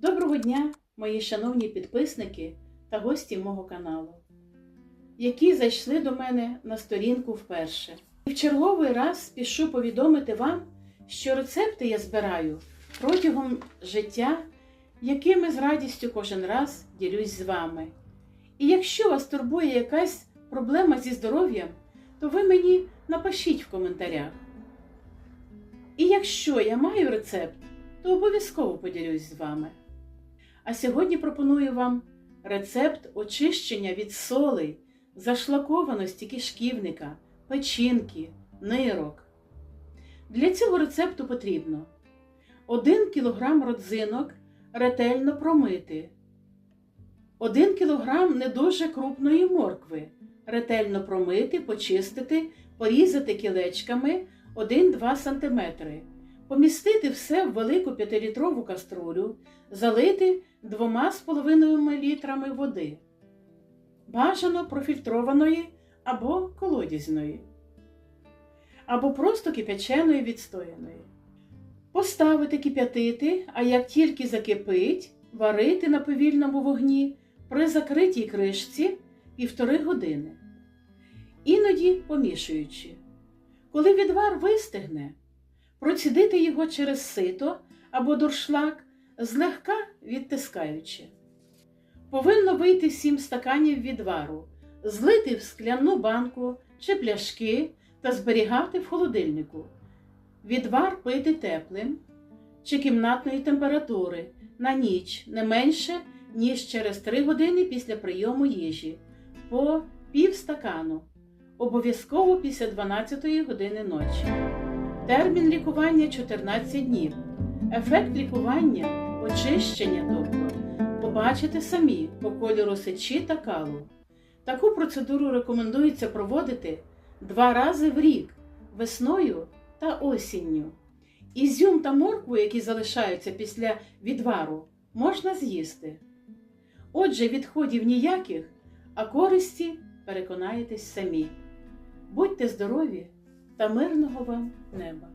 Доброго дня, мої шановні підписники та гості мого каналу, які зайшли до мене на сторінку вперше. І в черговий раз спішу повідомити вам, що рецепти я збираю протягом життя, якими з радістю кожен раз ділюсь з вами. І якщо вас турбує якась проблема зі здоров'ям, то ви мені напишіть в коментарях. І якщо я маю рецепт, то обов'язково поділюсь з вами. А сьогодні пропоную вам рецепт очищення від солей, зашлакованості кишківника, печінки, нирок. Для цього рецепту потрібно 1 кг родзинок ретельно промити, 1 кг не дуже крупної моркви ретельно промити, почистити, порізати кілечками 1-2 см, помістити все в велику 5-літрову каструлю, залити 2,5 літрами води, бажано профільтрованої або колодязної, або просто кипяченої відстояної. Поставити кип'ятити, а як тільки закипить, варити на повільному вогні при закритій кришці півтори години, іноді помішуючи. Коли відвар вистигне, процідити його через сито або дуршлаг, злегка відтискаючи. Повинно вийти 7 стаканів відвару, злити в скляну банку чи пляшки та зберігати в холодильнику. Відвар пити теплим чи кімнатної температури на ніч не менше, ніж через 3 години після прийому їжі по пів стакану, обов'язково після 12 години ночі. Термін лікування 14 днів. Ефект лікування, очищення, тобто, побачите самі по кольору сечі та калу. Таку процедуру рекомендується проводити два рази в рік весною та осінню. Ізюм та моркву, які залишаються після відвару, можна з'їсти. Отже, відходів ніяких, а користі переконаєтесь самі. Будьте здорові та мирного вам неба!